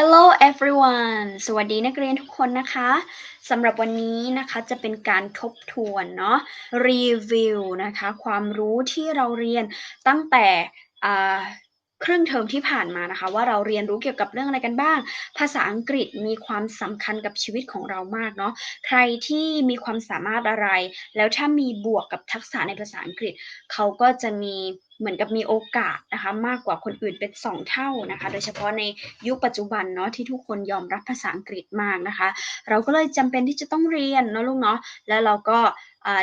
Hello everyone สวัสดีนักเรียนทุกคนนะคะสำหรับวันนี้นะคะจะเป็นการทบทวนเนาะรีวิวนะคะความรู้ที่เราเรียนตั้งแต่ครึ่งเทอมที่ผ่านมานะคะ ว่าเราเรียนรู้เกี่ยวกับเรื่องอะไรกันบ้าง ภาษาอังกฤษมีความสำคัญกับชีวิตของเรามากเนาะใครที่มีความสามารถอะไร แล้วถ้ามีบวกกับทักษะในภาษาอังกฤษ เขาก็จะมี เหมือนกับมีโอกาสนะคะมากกว่าคนอื่นเป็น 2 เท่านะคะ โดยเฉพาะในยุคปัจจุบันเนาะที่ทุกคนยอมรับภาษาอังกฤษมากนะคะ เราก็เลยจำเป็นที่จะต้องเรียนเนาะลูกเนาะแล้วเราก็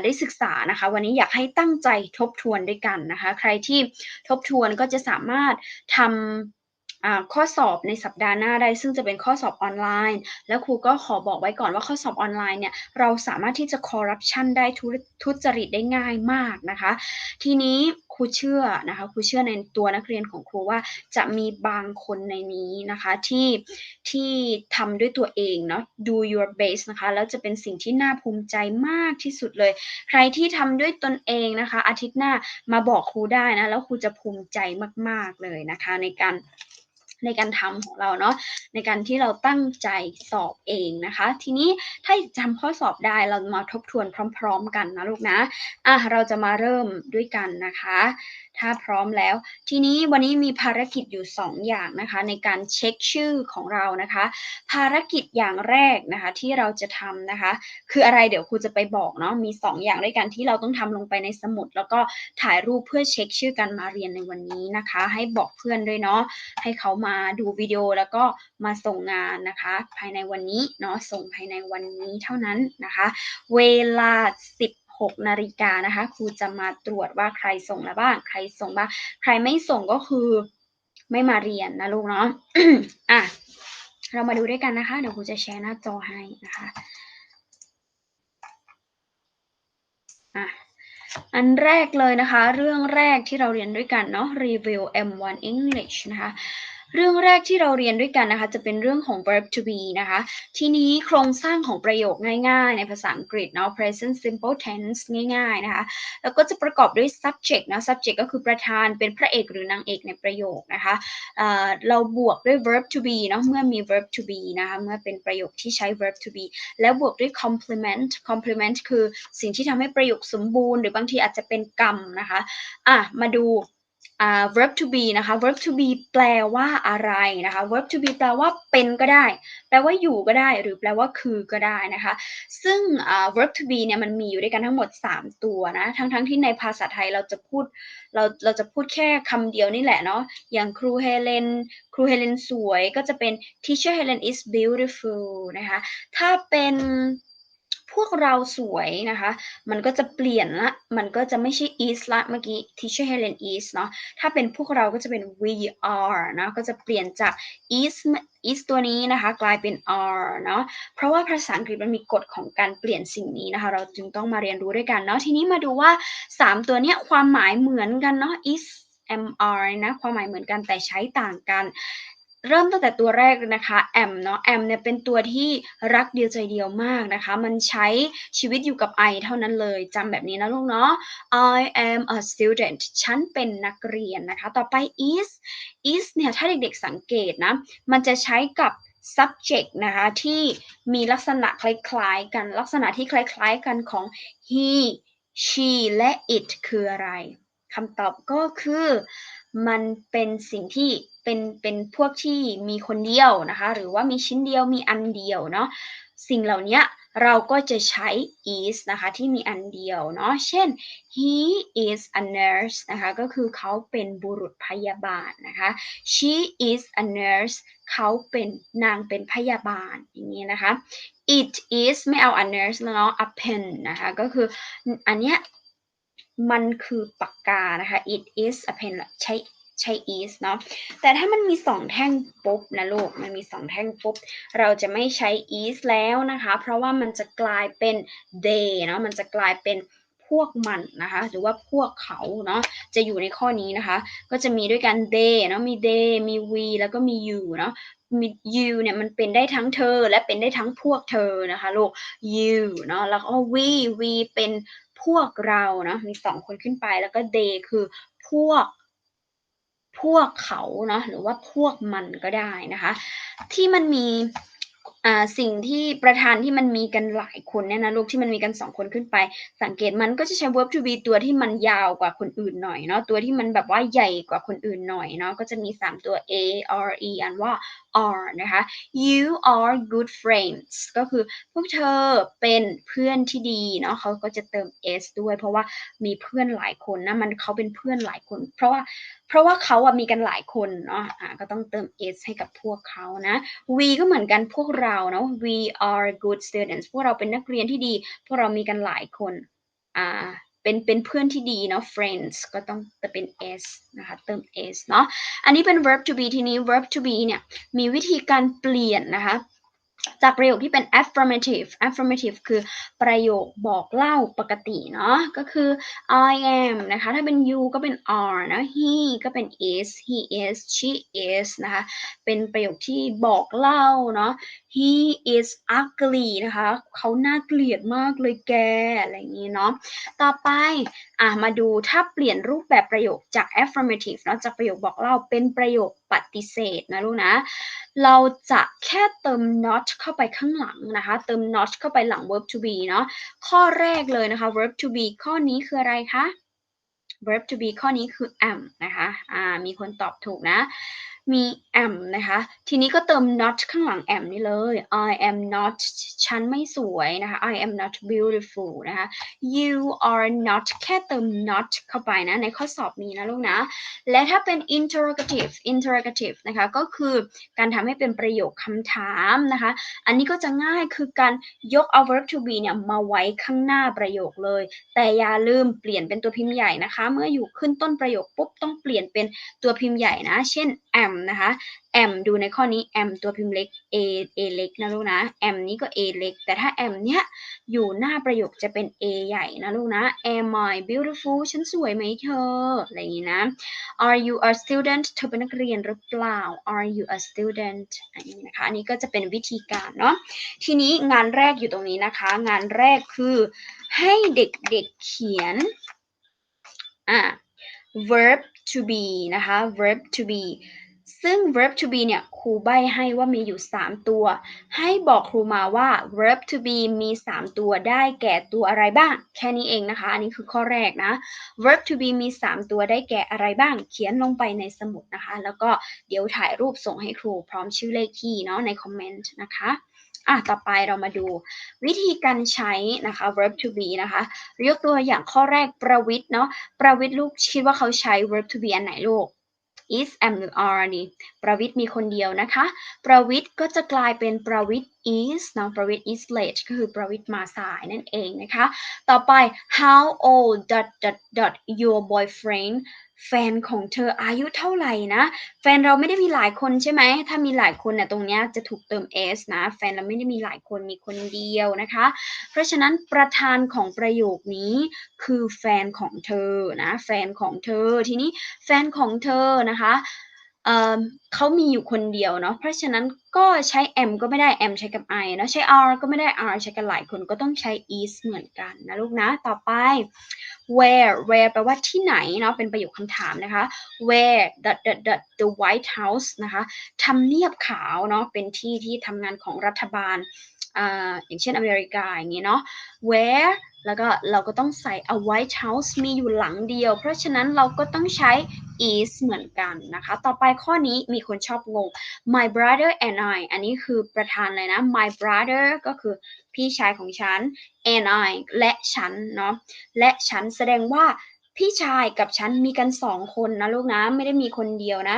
ได้ศึกษานะคะ วันนี้อยากให้ตั้งใจทบทวนด้วยกันนะคะ ใครที่ทบทวนก็จะสามารถทำอ่า ข้อสอบในสัปดาห์หน้าได้ ซึ่งจะเป็นข้อสอบออนไลน์ แล้วครูก็ขอบอกไว้ก่อนว่าข้อสอบออนไลน์เนี่ยเราสามารถที่จะคอร์รัปชันได้ทุทุจริตได้ง่ายมากนะคะ ทีนี้ครูเชื่อนะคะครูเชื่อในตัวนักเรียนของครูว่าจะมีบางคนในนี้นะคะที่ที่ทำด้วยตัวเองเนาะ do your best นะคะแล้วจะเป็นสิ่งที่น่าภูมิใจมากที่สุดเลย ใครที่ทำด้วยตนเองนะคะ อาทิตย์หน้ามาบอกครูได้นะแล้วครูจะภูมิใจมาก ๆเลยนะคะในการ ในการทำของเราเนาะในการที่เราตั้งใจสอบเองนะคะ ทีนี้ถ้าจำข้อสอบได้เรามาทบทวนพร้อม ๆ กันนะลูกนะอะเราจะมาเริ่มด้วยกันนะคะ ถ้าพร้อมแล้ว ทีนี้วันนี้มีภารกิจอยู่ 2 อย่างนะคะ ในการเช็คชื่อของเรานะคะ ภารกิจอย่างแรกนะคะที่เราจะทำนะคะ คืออะไรเดี๋ยวครูจะไปบอกเนาะมี 2 อย่างด้วยกันที่เราต้องทำลงไปในสมุด แล้วก็ถ่ายรูปเพื่อเช็คชื่อกันมาเรียนในวันนี้นะคะ ให้บอกเพื่อนด้วยเนาะให้เขามาดูวิดีโอแล้วก็มาส่งงานนะคะ ภายในวันนี้เนาะส่งภายในวันนี้เท่านั้นนะคะ เวลา 16นาฬิกานะคะ ครูจะมาตรวจว่าใครส่งแล้วบ้าง ใครส่งบ้าง ใครไม่ส่งก็คือไม่มาเรียนนะลูกเนาะ อะ เรามาดูด้วยกันนะคะ เดี๋ยวครูจะแชร์หน้าจอให้นะคะ อะอันแรกเลยนะคะ เรื่องแรกที่เราเรียนด้วยกันเนาะ review M1 English นะคะ เรื่องแรกที่เราเรียนด้วยกันนะคะจะเป็นเรื่องของ verb to be นะคะทีนี้โครงสร้างของประโยคง่ายๆ ในภาษาอังกฤษเนาะ present simple tense ง่ายๆนะคะแล้วก็จะประกอบด้วย subject นะ subject ก็คือประธานเป็นพระเอกหรือนางเอกในประโยคนะคะเเราบวกด้วย verb to be เนาะเมื่อมี verb to be นะคะเมื่อเป็นประโยคที่ใช้ verb to be แล้วบวกด้วย complement complement คือสิ่งที่ทำให้ประโยคสมบูรณ์ หรือบางทีอาจจะเป็นกรรมนะคะอะมาดู อ่า verb to be นะคะ verb to be แปลว่าอะไรนะคะ verb to be แปลว่าเป็นก็ได้ แปลว่าอยู่ก็ได้ หรือแปลว่าคือก็ได้นะคะ ซึ่งอ่า verb to be เนี่ยมันมีอยู่ด้วยกันทั้งหมด 3 ตัวนะ ทั้งๆทที่ในภาษาไทยเราจะพูดเราเราจะพูดแค่คำเดียวนี่แหละเนาะ อย่างครูเฮเลน ครูเฮเลนสวยก็จะเป็น teacher Helen is beautiful นะคะ ถ้าเป็น พวกเราสวยนะคะ มันก็จะเปลี่ยนละ มันก็จะไม่ใช่ is ละ เมื่อกี้ teacher Helen is เนาะ ถ้าเป็นพวกเราก็จะเป็น we are นะก็จะเปลี่ยนจาก is is ตัวนี้นะคะกลายเป็น are เนาะ เพราะว่าภาษาอังกฤษมันมีกฎของการเปลี่ยนสิ่งนี้นะคะ เราจึงต้องมาเรียนรู้ด้วยกันเนาะ ทีนี้มาดูว่า 3 ตัวเนี้ยความหมายเหมือนกันเนาะ is am are นะ ความหมายเหมือนกันแต่ใช้ต่างกัน เริ่มตั้งแต่ตัวแรกนะคะ am เนาะ am เนี่ยเป็นตัวที่รักเดียวใจเดียวมากนะคะ มันใช้ชีวิตอยู่กับ I เท่านั้นเลยจำแบบนี้นะลูกเนาะ I am a student ฉันเป็นนักเรียนนะคะ ต่อไป is is เนี่ยถ้าเด็กๆสังเกตนะ มันจะใช้กับ subject นะคะที่มีลักษณะคล้ายๆกัน ลักษณะที่คล้ายๆกันของ he she และ it คืออะไรคำตอบก็คือ มันเป็นสิ่งที่เป็นเป็นพวกที่มีคนเดียวนะคะ หรือว่ามีชิ้นเดียวมีอันเดียวเนาะสิ่งเหล่านี้เราก็จะใช้ is นะคะที่มีอันเดียวเนาะเช่น he is a nurse นะคะก็คือเขาเป็นบุรุษพยาบาลนะคะ she is a nurse เขาเป็นนางเป็นพยาบาลอย่างนี้นะคะ it is ไม่เอา a nurse แล้วเนาะ a pen นะคะก็คืออันเนี้ย มันคือปากกานะคะ it is a pen ใช้ใช้ is เนาะ แต่ถ้ามันมีสองแท่งปุ๊บนะลูก มันมีสองแท่งปุ๊บ เราจะไม่ใช้ is แล้วนะคะ เพราะว่ามันจะกลายเป็น they เนาะ มันจะกลายเป็นพวกมันนะคะ หรือว่าพวกเขาเนาะ จะอยู่ในข้อนี้นะคะ ก็จะมีด้วยกัน they เนาะ มี they มี we แล้วก็มี you เนาะมี you เนี่ยมันเป็นได้ทั้งเธอและเป็นได้ทั้งพวกเธอนะคะลูก you เนาะ แล้วก็ we we เป็น พวกเรานะมีสองคนขึ้นไปแล้วก็ they คือพวกพวกเขาเนาะหรือว่าพวกมันก็ได้นะคะ ที่มันมี อ่าสิ่งที่ประธานที่มันมีกันหลายคนเนี่ยนะลูกที่มันมีกันสองคนขึ้นไป สังเกตมันก็จะใช้ verb to be ตัวที่มันยาวกว่าคนอื่นหน่อยเนาะตัวที่มันแบบว่าใหญ่กว่าคนอื่นหน่อยเนาะก็จะมี 3 ตัว a r e อันว่า are นะคะ you are good friends ก็คือพวกเธอเป็นเพื่อนที่ดีเนาะเขาก็จะเติม s ด้วย เพราะว่ามีเพื่อนหลายคนนะมันเขาเป็นเพื่อนหลายคน เพราะว่าเพราะว่าเขาอะมีกันหลายคนเนาะอ่าก็ต้องเติม s ให้กับพวกเขานะ we ก็เหมือนกันพวกเราเนาะ we are good students พวกเราเป็นนักเรียนที่ดี พวกเรามีกันหลายคน อ่า เป็นเป็นเพื่อนที่ดีเนาะ friends ก็ต้องจะเป็น s นะคะ เติม s เนาะ อันนี้เป็น verb to be ทีนี้ verb to be เนี่ย มีวิธีการเปลี่ยนนะคะ จากประโยคที่เป็น affirmative affirmative คือประโยคบอกเล่าปกติเนาะก็คือ I am นะคะถ้าเป็น you ก็เป็น are นะ he ก็เป็น is he is she is นะคะเป็นประโยคที่บอกเล่าเนาะ he is ugly นะคะเขาน่าเกลียดมากเลยแกอะไรอย่างนี้เนาะต่อไปอะมาดูถ้าเปลี่ยนรูปแบบประโยคจาก affirmative เนาะจากประโยคบอกเล่าเป็นประโยคปฏิเสธนะลูกนะ เราจะแค่เติม not เข้าไปข้างหลังนะคะ เติม not เข้าไปหลัง verb to be เนาะข้อแรกเลยนะคะ verb to be ข้อนี้คืออะไรคะ verb to be ข้อนี้คือ am นะคะ อ่า มีคนตอบถูกนะ มี am นะคะ ทีนี้ก็เติม not ข้างหลัง am นี่เลย I am not ฉันไม่สวยนะคะ I am not beautiful นะคะ you are not แค่เติม not เข้าไปนะ ในข้อสอบมีนะลูกนะ และถ้าเป็น interrogative interrogative นะคะ ก็คือการทำให้เป็นประโยคคำถามนะคะ อันนี้ก็จะง่ายคือการยกเอา verb to be เนี่ยมาไว้ข้างหน้าประโยคเลย แต่อย่าลืมเปลี่ยนเป็นตัวพิมพ์ใหญ่นะคะ เมื่ออยู่ขึ้นต้นประโยคปุ๊บต้องเปลี่ยนเป็นตัวพิมพ์ใหญ่นะ เช่น am นะคะ am ดูในข้อนี้ am ตัวพิมพ์เล็ก a a เล็กนะลูกนะ am นี้ก็ a เล็ก แต่ถ้า am เนี้ยอยู่หน้าประโยคจะเป็น a ใหญ่นะลูกนะ am I beautiful ฉันสวยไหมเธอ อะไรอย่างนี้นะ Are you a student เธอเป็นนักเรียนหรือเปล่า Are you a student อันนี้นะคะ อันนี้ก็จะเป็นวิธีการเนาะ ทีนี้งานแรกอยู่ตรงนี้นะคะ งานแรกคือให้เด็กๆเขียน อ่า verb to be นะคะ verb to be ซึ่ง verb to be เนี่ยครูใบให้ว่ามีอยู่ 3 ตัว ให้บอกครูมาว่า verb to be มี 3 ตัวได้แก่ตัวอะไรบ้าง แค่นี้เองนะคะ อันนี้คือข้อแรกนะ verb to be มี 3 ตัวได้แก่อะไรบ้าง เขียนลงไปในสมุดนะคะ แล้วก็เดี๋ยวถ่ายรูปส่งให้ครูพร้อมชื่อเลขที่เนาะในคอมเมนต์นะคะอะ ต่อไปเรามาดูวิธีการใช้นะคะ verb to be นะคะ ยกตัวอย่างข้อแรกประวิทย์เนาะ ประวิทย์ลูกคิดว่าเขาใช้ verb to be อันไหนลูก is am หรือ are นี่ประวิทย์มีคนเดียวนะคะ ประวิทย์ก็จะกลายเป็นประวิทย์ is นะประวิทย์ is late ก็คือประวิทย์มาสายนั่นเองนะคะ ต่อไป how old dot dot dot your boyfriend แฟนของเธออายุเท่าไหร่นะ แฟนเราไม่ได้มีหลายคนใช่ไหม ถ้ามีหลายคนเนี่ยตรงเนี้ยจะถูกเติม s นะ แฟนเราไม่ได้มีหลายคนมีคนเดียวนะคะ เพราะฉะนั้นประธานของประโยคนี้คือแฟนของเธอนะ แฟนของเธอ ทีนี้แฟนของเธอนะคะ เอ่อเขามีอยู่คนเดียวเนาะเพราะฉะนั้นก็ใช้ am ก็ไม่ได้ am ใช้กับ I เนาะใช้ are ก็ไม่ได้ are ใช้กับหลายคนก็ต้องใช้ is เหมือนกันนะลูกนะต่อไป where where แปลว่าที่ไหนเนาะเป็นประโยคคำถามนะคะ where the the the the White House นะคะทำเนียบขาวเนาะเป็นที่ที่ทำงานของรัฐบาลอ่าอย่างเช่นอเมริกาอย่างนี้เนาะ where แล้วก็เราก็ต้องใส่ a White House มีอยู่หลังเดียว เพราะฉะนั้นเราก็ต้องใช้ is เหมือนกันนะคะ ต่อไปข้อนี้มีคนชอบงง my brother and I อันนี้คือประธานเลยนะ my brother ก็คือพี่ชายของฉัน and I และฉันเนาะ และฉันแสดงว่าพี่ชายกับฉันมีกันสองคนนะลูกนะ ไม่ได้มีคนเดียวนะ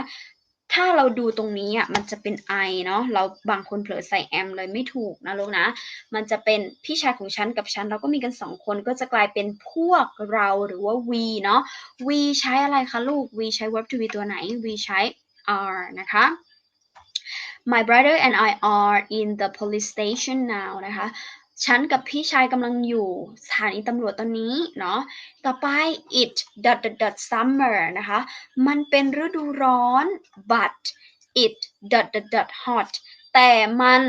ถ้าเราดูตรงนี้อะมันจะเป็น I เนาะเราบางคนเผลอใส่ am เลยไม่ถูกนะลูกนะ มันจะเป็นพี่ชายของฉันกับฉัน เราก็มีกันสองคนก็จะกลายเป็นพวกเราหรือว่า we เนาะ we ใช้อะไรคะลูก we ใช้ verb to be ตัวไหน we ใช้ are นะคะ My brother and I are in the police station now นะคะ ฉันกับพี่ชายกำลังอยู่สถานีตำรวจตอนนี้เนาะ ต่อไป it dot dot dot summer นะคะ มันเป็นฤดูร้อน but it dot dot dot hot แต่มัน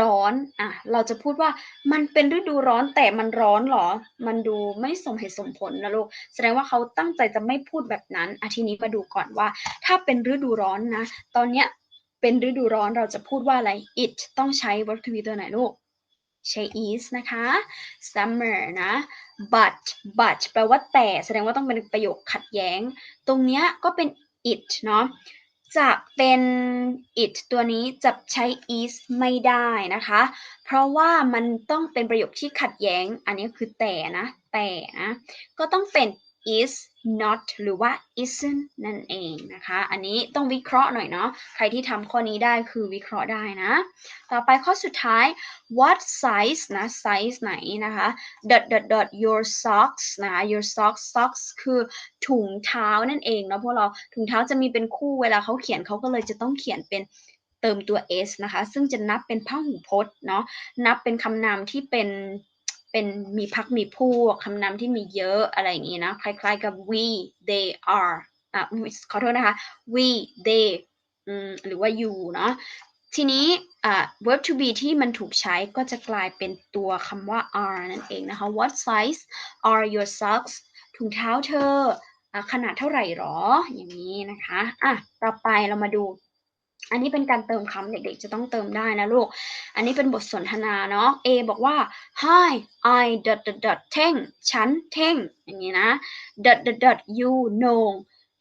ร้อน อะ เราจะพูดว่ามันเป็นฤดูร้อนแต่มันร้อนเหรอ มันดูไม่สมเหตุสมผลนะลูก แสดงว่าเขาตั้งใจจะไม่พูดแบบนั้นอาทีนี้มาดูก่อนว่า ถ้าเป็นฤดูร้อนนะ ตอนเนี้ยเป็นฤดูร้อนเราจะพูดว่าอะไร it ต้องใช้ verb to be ตัวไหนลูก ใช้ is นะคะ summer นะ but but แปลว่าแต่แสดงว่าต้องเป็นประโยคขัดแย้ง ตรงเนี้ยก็เป็น it เนาะจะเป็น it ตัวนี้จะใช้ is ไม่ได้นะคะ เพราะว่ามันต้องเป็นประโยคที่ขัดแย้ง อันนี้คือแต่นะ แต่นะ ก็ต้องเป็น is not หรือว่า isn't นั่นเองนะคะ อันนี้ต้องวิเคราะห์หน่อยเนาะ ใครที่ทำข้อนี้ได้คือวิเคราะห์ได้นะ ต่อไปข้อสุดท้าย what size นะ size ไหนนะคะ dot dot dot your socks นะ your socks socks คือถุงเท้านั่นเองเนาะพวกเราถุงเท้าจะมีเป็นคู่เวลาเขาเขียนเขาก็เลยจะต้องเขียนเป็นเติมตัว s นะคะ ซึ่งจะนับเป็นพหูพจน์เนาะ นับเป็นคำนามที่เป็น เป็นมีพักมีพวกคำนามที่มีเยอะอะไรอย่างนี้นะ คล้ายๆกับ we they are อะขอโทษนะคะ we they อืมหรือว่า you เนาะทีนี้อ่า verb to be ที่มันถูกใช้ก็จะกลายเป็นตัวคำว่า are นั่นเองนะคะ what size are your socks ถุงเท้าเธอขนาดเท่าไหร่หรอ อย่างนี้นะคะ อะ ต่อไปเรามาดู อันนี้เป็นการเติมคำเด็กๆ จะต้องเติมได้นะลูก อันนี้เป็นบทสนทนาเนาะ A บอกว่า hi I dot dot dot เท่ง ฉันเท่ง อย่างนี้นะ dot dot dot you know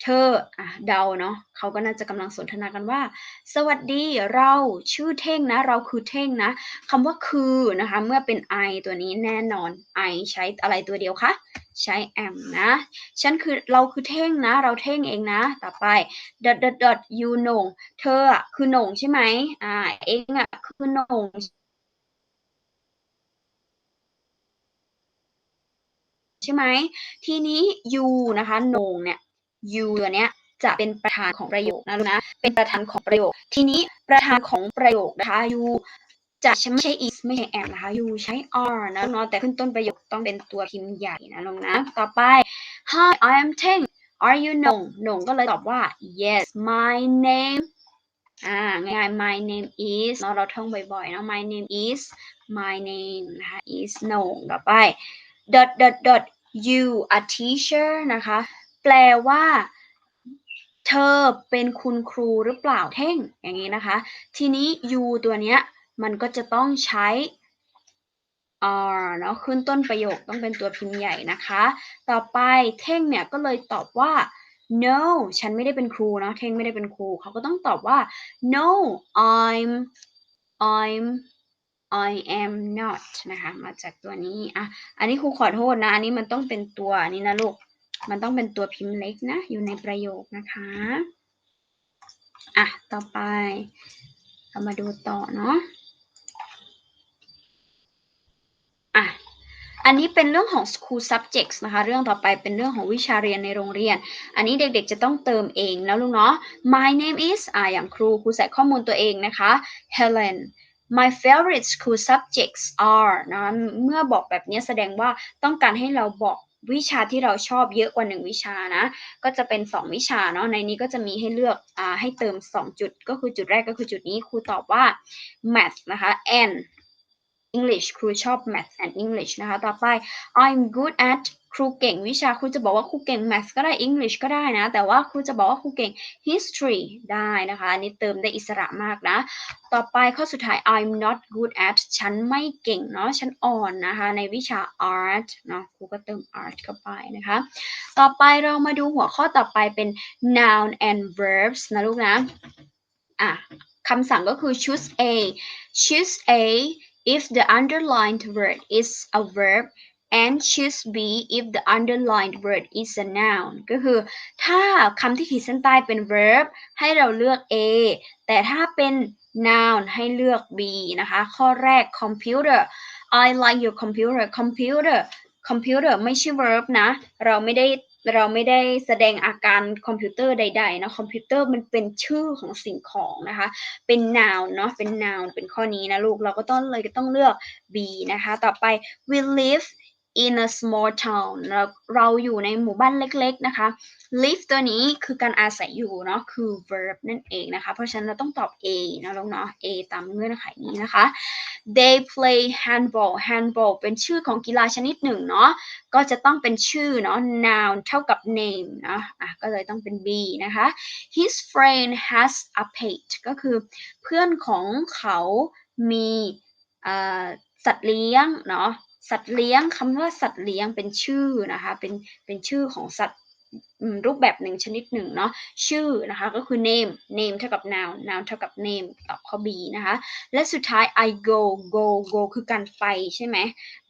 เธออะเดาเนาะเขาก็น่าจะกำลังสนทนากันว่า สวัสดีเราชื่อเท่งนะ เราคือเท่งนะคำว่าคือนะคะ เมื่อเป็น I ตัวนี้แน่นอน I ใช้อะไรตัวเดียวคะใช้ am นะฉันคือเราคือเท่งนะ เราเท่งเองนะ ต่อไป dot dot dot you หนงเธออะคือหนงใช่ไหมอ่าเองอะคือหนงใช่ไหมทีนี้ you นะคะโหนงเนี่ย you ตัวเนี้ยจะเป็นประธานของประโยคนะลูกนะ เป็นประธานของประโยค ทีนี้ประธานของประโยคนะคะ you จะไม่ใช่ is ไม่ใช่ am นะคะ you ใช้ are นะนาะแต่ขึ้นต้นประโยคต้องเป็นตัวพิมพ์ใหญ่นะลูกนะ ต่อไป hi I am Teng are you หนงหนงก็เลยตอบว่า yes my name อ่าง่ายๆ my name is เนาเราท่องบ่อยๆนะ my name is my name นะคะ is หนงต่อไป dot dot dot you a teacher นะคะ แปลว่า เธอเป็นคุณครูหรือเปล่าเท่ง อย่างนี้นะคะ ทีนี้ you ตัวเนี้ย มันก็จะต้องใช้ are เนาะขึ้นต้นประโยคต้องเป็นตัวพิมพ์ใหญ่นะคะ ต่อไปเท่งเนี่ยก็เลยตอบว่า no ฉันไม่ได้เป็นครูเนาะเท่งไม่ได้เป็นครูเขาก็ต้องตอบว่า no I'm I'm I am not นะคะ มาจากตัวนี้ อะ อันนี้ครูขอโทษนะ อันนี้มันต้องเป็นตัวนี้นะลูก มันต้องเป็นตัวพิมพ์เล็กนะ อยู่ในประโยคนะคะ อะ ต่อไป เรามาดูต่อเนาะอะอันนี้เป็นเรื่องของ school subjects นะคะ เรื่องต่อไปเป็นเรื่องของวิชาเรียนในโรงเรียน อันนี้เด็กๆจะต้องเติมเองนะลูกเนาะ my name is อ่าอย่างครูครูใส่ข้อมูลตัวเองนะคะ Helen my favorite school subjects are นะ เมื่อบอกแบบนี้แสดงว่าต้องการให้เราบอก วิชาที่เราชอบเยอะกว่าหนึ่งวิชานะ ก็จะเป็น 2 วิชาเนาะในนี้ก็จะมีให้เลือกอ่าให้เติม 2 จุด ก็คือจุดแรกก็คือจุดนี้ครูตอบว่า math นะคะ and English ครูชอบ math and English นะคะ ต่อไป I'm good at ครูเก่งวิชาครูจะบอกว่าครูเก่ง math ก็ได้ English ก็ได้นะ แต่ว่าครูจะบอกว่าครูเก่ง history ได้นะคะ อันนี้เติมได้อิสระมากนะ ต่อไปข้อสุดท้าย I'm not good at ฉันไม่เก่งเนาะ ฉันอ่อนนะคะ ในวิชา art เนาะ ครูก็เติม art เข้าไปนะคะ ต่อไปเรามาดูหัวข้อต่อไปเป็น noun and verbs นะลูกนะ อะคำสั่งก็คือ choose A choose A if the underlined word is a verb and choose B if the underlined word is a noun ก็คือ ถ้าคำที่ขีดเส้นใต้เป็น verb ให้เราเลือก A แต่ถ้าเป็น noun ให้เลือก B นะคะ ข้อแรก computer I like your computer computer computer ไม่ใช่ verb นะ เราไม่ได้ เราไม่ได้แสดงอาการคอมพิวเตอร์ใดๆนะคอมพิวเตอร์มันเป็นชื่อของสิ่งของนะคะ เป็น noun เนาะเป็น noun เป็นข้อนี้นะลูกเราก็ต้องเลยก็ต้องเลือก B นะคะ ต่อไป we live in a small town เราเราอยู่ในหมู่บ้านเล็กๆนะคะ live ตัวนี้คือการอาศัยอยู่เนาะคือ verb นั่นเองนะคะ เพราะฉะนั้นเราต้องตอบ A นะลูกเนาะ A ตามเงื่อนไขนี้นะคะ they play handball handball เป็นชื่อของกีฬาชนิดหนึ่งเนาะก็จะต้องเป็นชื่อเนาะ noun เท่ากับ name เนาะอะก็เลยต้องเป็น B นะคะ his friend has a pet ก็คือเพื่อนของเขามีสัตว์เลี้ยงเนาะสัตว์เลี้ยงคำว่าสัตว์เลี้ยงเป็นชื่อนะคะเป็นเป็นชื่อของสัตว์ รูปแบบหนึ่งชนิดหนึ่งเนาะชื่อนะคะก็คือ name name เท่ากับ noun noun เท่ากับ name ตอบข้อ B นะคะ และสุดท้าย I go go go คือการไปใช่ไหม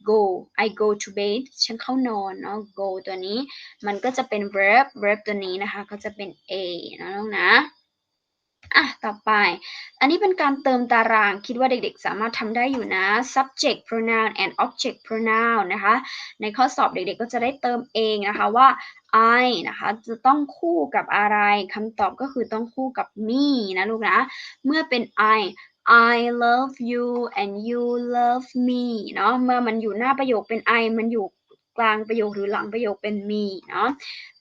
go I go to bed ฉันเข้านอนเนาะ go ตัวนี้ มันก็จะเป็น verb verb ตัวนี้นะคะ ก็จะเป็น A นะลูกนะ อะ ต่อไป อันนี้เป็นการเติมตาราง คิดว่าเด็กๆ สามารถทำได้อยู่นะ subject pronoun and object pronoun นะคะ ในข้อสอบเด็กๆ ก็จะได้เติมเองนะคะว่า I นะคะ จะต้องคู่กับอะไรคำตอบก็คือต้องคู่กับ me นะลูกนะ เมื่อเป็น I I love you and you love me เนาะเมื่อมันอยู่หน้าประโยคเป็น I มันอยู่ กลางประโยคหรือหลังประโยคเป็น me เนาะ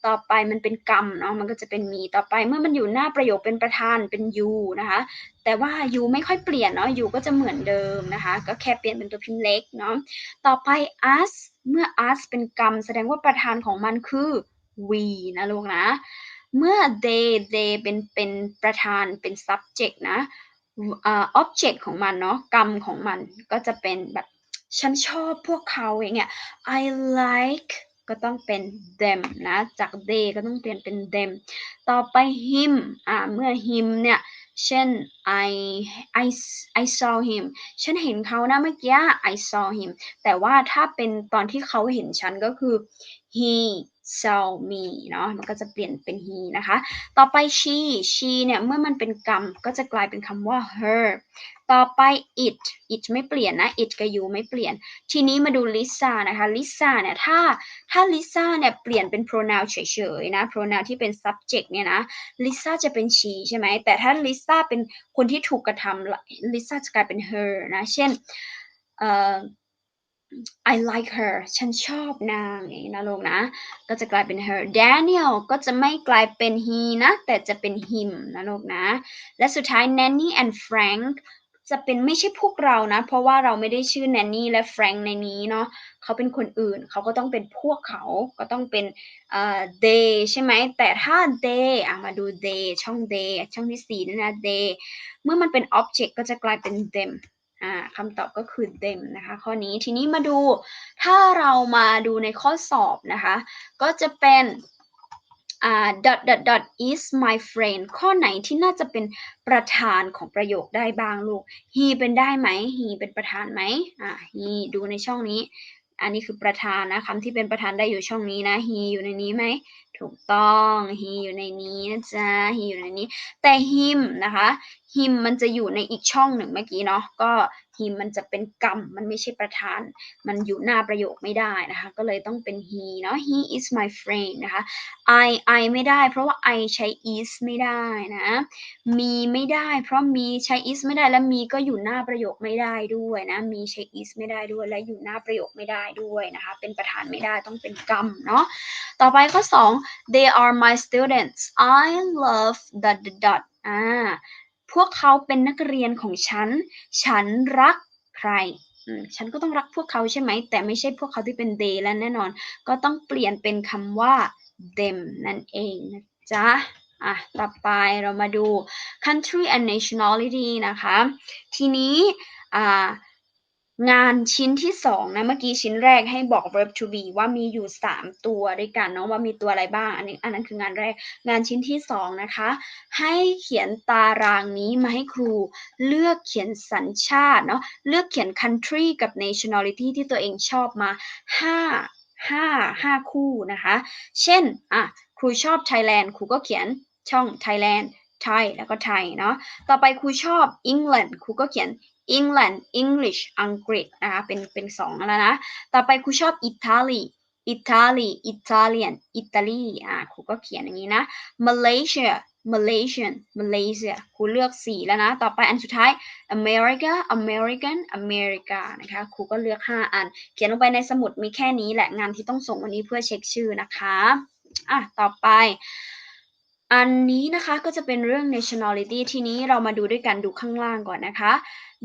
ต่อไปมันเป็นกรรมเนาะมันก็จะเป็น me ต่อไปเมื่อมันอยู่หน้าประโยคเป็นประธานเป็น you นะคะ แต่ว่า you ไม่ค่อยเปลี่ยนเนาะ you ก็จะเหมือนเดิมนะคะ ก็แค่เปลี่ยนเป็นตัวพิมพ์เล็กเนาะต่อไป us เมื่อ us เป็นกรรม แสดงว่าประธานของมันคือ we นะลูกนะ เมื่อ they they เป็นเป็นประธานเป็น subject นะอ่า object ของมันเนาะกรรมของมันก็จะเป็นแบบ ฉันชอบพวกเขาอย่างเงี้ย I like ก็ต้องเป็น them นะ จาก they ก็ต้องเปลี่ยนเป็น them ต่อไป him อ่าเมื่อ him เนี่ย เช่น I I I saw him ฉันเห็นเขานะเมื่อกี้ I saw him แต่ว่าถ้าเป็นตอนที่เขาเห็นฉันก็คือ he saw me เนาะมันก็จะเปลี่ยนเป็น he นะคะ ต่อไป she she เนี่ย เมื่อมันเป็นกรรมก็จะกลายเป็นคำว่า her ต่อไป it it ไม่เปลี่ยนนะ it กับ you ไม่เปลี่ยน ทีนี้มาดู Lisa นะคะ Lisa เนี่ยถ้าถ้า Lisa เนี่ยเปลี่ยนเป็น pronoun เฉยๆนะ pronoun ที่เป็น subject เนี่ยนะ Lisa จะเป็น she ใช่ไหม แต่ถ้า Lisa เป็นคนที่ถูกกระทำ Lisa จะกลายเป็น her นะ เช่นเอ่อ I like her ฉันชอบนางอย่างนี้นะลูกนะ ก็จะกลายเป็น her Daniel ก็จะไม่กลายเป็น he นะ แต่จะเป็น him นะลูกนะ และสุดท้าย Nanny and Frank จะเป็นไม่ใช่พวกเรานะ เพราะว่าเราไม่ได้ชื่อ Nanny และ Frank ในนี้เนาะเขาเป็นคนอื่น เขาก็ต้องเป็นพวกเขาก็ต้องเป็นเอ่อ they ใช่ไหมแต่ถ้า they อะมาดู they ช่อง they ช่องที่สี่นี่นะ they เมื่อมันเป็น object ก็จะกลายเป็น them อ่าคำตอบก็คือเต็มนะคะ ข้อนี้ทีนี้มาดูถ้าเรามาดูในข้อสอบนะคะ ก็จะเป็นอ่า dot dot dot is my friend ข้อไหนที่น่าจะเป็นประธานของประโยคได้บ้างลูก he เป็นได้ไหม he เป็นประธานไหมอ่า he ดูในช่องนี้ อันนี้คือประธานนะคำที่เป็นประธานได้อยู่ช่องนี้นะ he อยู่ในนี้ไหม ถูกต้อง he อยู่ในนี้นะจ๊ะ he อยู่ในนี้ แต่ him นะคะ him มันจะอยู่ในอีกช่องหนึ่งเมื่อกี้เนาะ ก็ him มันจะเป็นกรรม มันไม่ใช่ประธาน มันอยู่หน้าประโยคไม่ได้นะคะ ก็เลยต้องเป็น he เนาะ he is my friend นะคะ I I ไม่ได้ เพราะว่า I ใช้ is ไม่ได้นะมีไม่ได้ เพราะมีใช้ is ไม่ได้ และมีก็อยู่หน้าประโยคไม่ได้ด้วยนะมีใช้ is ไม่ได้ด้วย และอยู่หน้าประโยคไม่ได้ด้วยนะคะ เป็นประธานไม่ได้ ต้องเป็นกรรมเนาะ ต่อไปข้อ 2 they are my students I love dot dot อ่า พวกเขาเป็นนักเรียนของฉัน ฉันรักใครอืมฉันก็ต้องรักพวกเขาใช่ไหม แต่ไม่ใช่พวกเขาที่เป็น they และแน่นอน ก็ต้องเปลี่ยนเป็นคำว่า them นั่นเองนะจ๊ะอะ ต่อไปเรามาดู country and nationality นะคะ ทีนี้อ่า งานชิ้นที่สองนะ เมื่อกี้ชิ้นแรกให้บอก verb to be ว่ามีอยู่3ตัวด้วยกันเนาะว่ามีตัวอะไรบ้าง อันนี้อันนั้นคืองานแรก งานชิ้นที่สองนะคะ ให้เขียนตารางนี้มาให้ครูเลือกเขียนสัญชาติเนาะเลือกเขียน country กับ nationality ที่ตัวเองชอบมา5 5 5คู่นะคะ เช่นอะครูชอบ Thailand ครูก็เขียนช่อง Thailand ไทยแล้วก็ไทยเนาะต่อไปครูชอบ England ครูก็เขียน England English อังกฤษนะคะเป็นเป็นสองแล้วนะ ต่อไปครูชอบ Italy Italy Italian อิตาลี อ่า ครูก็เขียนอย่างนี้นะ Malaysia Malaysian Malaysia ครูเลือกสีแล้วนะ ต่อไปอันสุดท้าย America American America นะคะ ครูก็เลือก 5 อัน เขียนลงไปในสมุดมีแค่นี้แหละ งานที่ต้องส่งวันนี้เพื่อเช็คชื่อนะคะ อะ ต่อไป อันนี้นะคะก็จะเป็นเรื่อง nationality ทีนี้เรามาดูด้วยกันดูข้างล่างก่อนนะคะ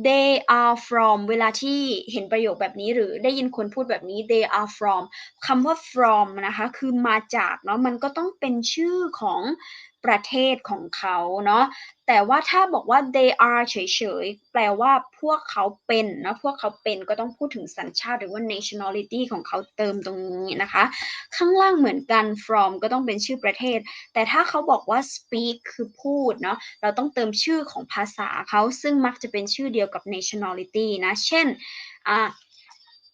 they are from เวลาที่เห็นประโยคแบบนี้หรือได้ยินคนพูดแบบนี้ they are from คำว่า from นะคะ คือมาจากเนาะมันก็ต้องเป็นชื่อของ ประเทศของเขาเนาะแต่ว่าถ้าบอกว่า they are เฉยๆ แปลว่าพวกเขาเป็นเนาะพวกเขาเป็นก็ต้องพูดถึงสัญชาติหรือว่า nationality ของเขาเติมตรงนี้นะคะ ข้างล่างเหมือนกัน from ก็ต้องเป็นชื่อประเทศ แต่ถ้าเขาบอกว่า speak คือพูดเนาะเราต้องเติมชื่อของภาษาเขาซึ่งมักจะเป็นชื่อเดียวกับ nationality นะ เช่นอ่า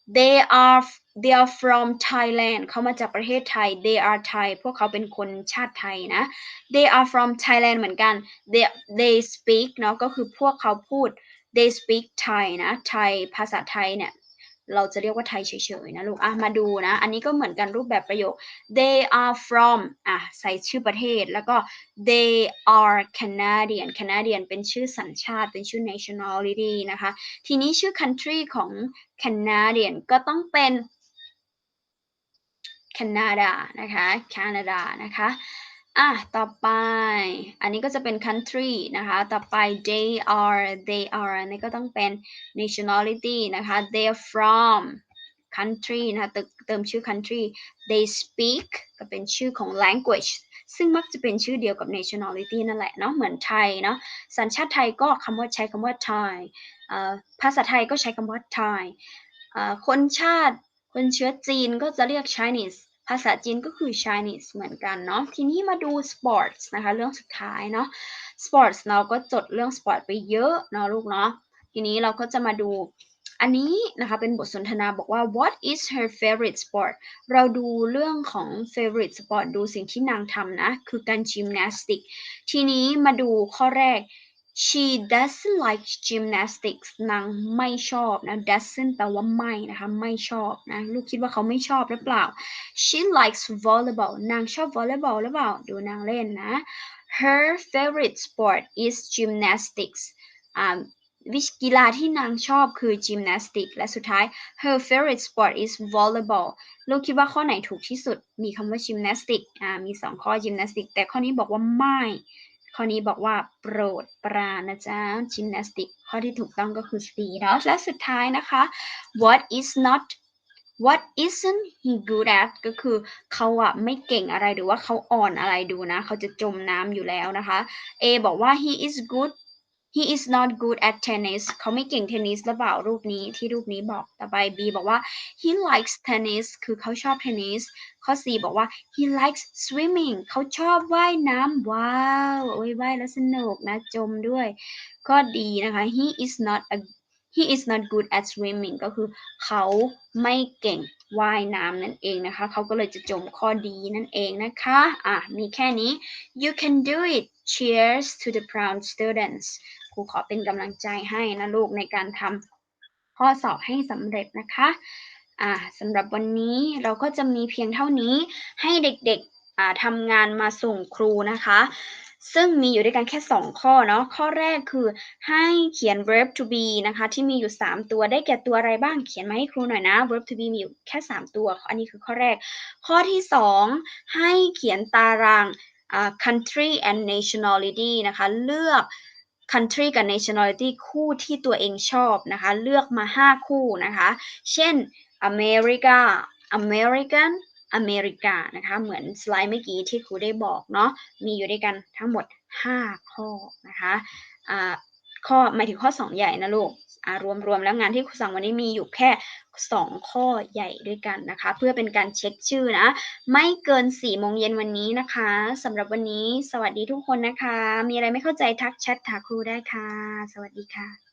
they are they are from Thailand เขามาจากประเทศไทย they are Thai พวกเขาเป็นคนชาติไทยนะ they are from Thailand เหมือนกัน they they speak เนาะก็คือพวกเขาพูด they speak Thai นะ Thai ภาษาไทยเนี่ย เราจะเรียกว่าไทยเฉยๆนะลูกอะมาดูนะ อันนี้ก็เหมือนกันรูปแบบประโยค they are from อะใส่ชื่อประเทศแล้วก็ they are Canadian Canadian เป็นชื่อสัญชาติเป็นชื่อ nationality นะคะ ทีนี้ชื่อ country ของ Canadian ก็ต้องเป็น Canada นะคะ Canada นะคะ อะ ต่อไป อันนี้ก็จะเป็น country นะคะ ต่อไป they are they are อันนี้ก็ต้องเป็น nationality นะคะ they are from country นะคะเติมชื่อ country they speak ก็เป็นชื่อของ language ซึ่งมักจะเป็นชื่อเดียวกับ nationality นั่นแหละเนาะ เหมือนไทยเนาะ สัญชาติไทยก็คำว่าใช้คำว่า Thai เอ่อภาษาไทยก็ใช้คำว่า Thai เอ่อคนชาติ คนเชื้อจีนก็จะเรียก Chinese ภาษาจีนก็คือ Chinese เหมือนกันเนาะ ทีนี้มาดู sports นะคะ เรื่องสุดท้ายเนาะ sports เราก็จดเรื่อง sport ไปเยอะเนาะลูกเนาะ ทีนี้เราก็จะมาดูอันนี้นะคะเป็นบทสนทนาบอกว่า what is her favorite sport เราดูเรื่องของ favorite sport ดูสิ่งที่นางทำนะ คือการ gymnastic ทีนี้มาดูข้อแรก she doesn't like gymnastics นางไม่ชอบนะ doesn't แปลว่าไม่นะคะ ไม่ชอบนะ ลูกคิดว่าเขาไม่ชอบหรือเปล่า she likes volleyball นางชอบ volleyball หรือเปล่า ดูนางเล่นนะ her favorite sport is gymnastics อ่าวิชกีฬาที่นางชอบคือ gymnastics และสุดท้าย her favorite sport is volleyball ลูกคิดว่าข้อไหนถูกที่สุด มีคำว่า gymnastics อ่า มีสองข้อ gymnastics แต่ข้อนี้บอกว่าไม่ ข้อนี้บอกว่าโปรดปรานนะจ๊ะจิมนาสติกข้อที่ถูกต้องก็คือ C เนาะและสุดท้ายนะคะ what is not what isn't he good at ก็คือเขาอะไม่เก่งอะไรหรือว่าเขาอ่อนอะไรดูนะ เขาจะจมน้ำอยู่แล้วนะคะ A บอกว่า he is good he is not good at tennis เขาไม่เก่งเทนนิสหรือเปล่ารูปนี้ที่รูปนี้บอกต่อไป B บอกว่า he likes tennis คือเขาชอบเทนนิส ข้อ C บอกว่า he likes swimming เขาชอบว่ายน้ำว้าวโอ้ยว่ายแล้วสนุกนะจมด้วย ข้อดีนะคะ he is not a he is not good at swimming ก็คือเขาไม่เก่งว่ายน้ำนั่นเองนะคะ เขาก็เลยจะจมข้อดีนั่นเองนะคะ อะ มีแค่นี้ you can do it cheers to the proud students รูขอเป็นกำลังใจให้นะลูกในการทำข้อสอบให้สำเร็จนะคะอ่าสำหรับวันนี้เราก็จะมีเพียงเท่านี้ให้เด็กๆอ่าทำงานมาส่งครูนะคะ ซึ่งมีอยู่ด้วยกันแค่ 2 ข้อเนาะข้อแรกคือให้เขียน verb to be นะคะ ที่มีอยู่ 3 ตัวได้แก่ตัวอะไรบ้างเขียนมาให้ครูหน่อยนะ verb to be มีอยู่แค่ 3 ตัว อันนี้คือข้อแรก ข้อที่ 2 ให้เขียนตารางอ่า country and nationality นะคะ เลือก country กับ nationality คู่ที่ตัวเองชอบนะคะ เลือกมา 5 คู่นะคะ เช่น America American อเมริกานะคะ เหมือนสไลด์เมื่อกี้ที่ครูได้บอกเนาะมีอยู่ด้วยกันทั้งหมด 5 ข้อนะคะะข้อหมายถึงข้อ 2 ใหญ่นะลูก อ่ารวมรวมแล้วงานที่ครูสั่งวันนี้มีอยู่แค่ 2 ข้อใหญ่ด้วยกันนะคะ เพื่อเป็นการเช็คชื่อนะ ไม่เกิน4โมงเย็นวันนี้นะคะสำหรับวันนี้สวัสดีทุกคนนะคะ มีอะไรไม่เข้าใจทักแชทถามครูได้ค่ะ สวัสดีค่ะ